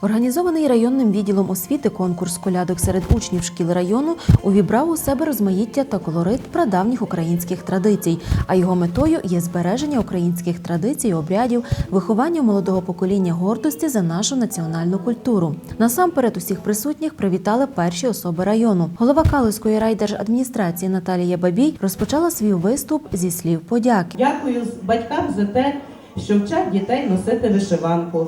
Організований районним відділом освіти конкурс колядок серед учнів шкіл району увібрав у себе розмаїття та колорит прадавніх українських традицій. А його метою є збереження українських традицій, обрядів, виховання молодого покоління гордості за нашу національну культуру. Насамперед усіх присутніх привітали перші особи району. Голова Калузької райдержадміністрації Наталія Бабій розпочала свій виступ зі слів подяки. Дякую батькам за те, що вчать дітей носити вишиванку.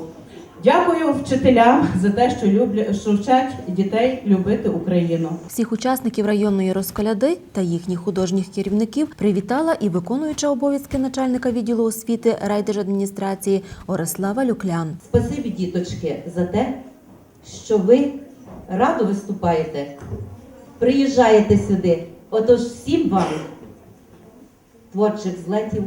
Дякую вчителям за те, що люблять, що вчать дітей любити Україну. Всіх учасників районної розколяди та їхніх художніх керівників привітала і виконуюча обов'язки начальника відділу освіти райдержадміністрації Орислава Люклян. Спасибі, діточки, за те, що ви радо виступаєте, приїжджаєте сюди. Отож, всім вам творчих злетів,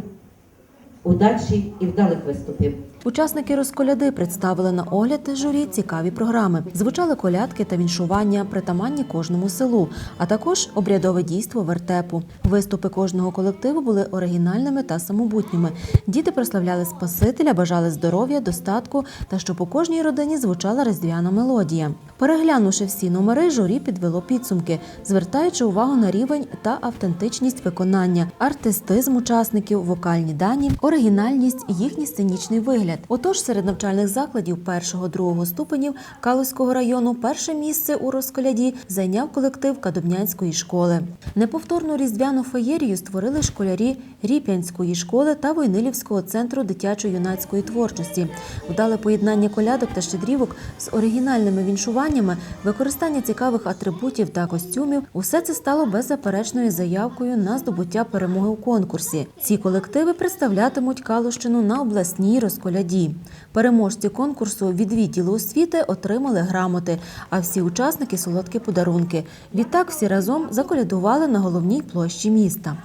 удачі і вдалих виступів. Учасники розколяди представили на огляд журі цікаві програми. Звучали колядки та віншування, притаманні кожному селу, а також обрядове дійство вертепу. Виступи кожного колективу були оригінальними та самобутніми. Діти прославляли Спасителя, бажали здоров'я, достатку та щоб у кожній родині звучала різдвяна мелодія. Переглянувши всі номери, журі підвело підсумки, звертаючи увагу на рівень та автентичність виконання, артистизм учасників, вокальні дані, оригінальність, їхній сценічний вигляд. Отож, серед навчальних закладів першого-другого ступенів Калузького району перше місце у розколяді зайняв колектив Кадобнянської школи. Неповторну різдвяну феєрію створили школярі Ріп'янської школи та Войнилівського центру дитячо-юнацької творчості. Вдале поєднання колядок та щедрівок з оригінальними віншуваннями, використання цікавих атрибутів та костюмів усе це стало беззаперечною заявкою на здобуття перемоги у конкурсі. Ці колективи представлятимуть Калущину на обласній розколяді. Переможці конкурсу від відділу освіти отримали грамоти, а всі учасники солодкі подарунки. Відтак всі разом заколядували на головній площі міста.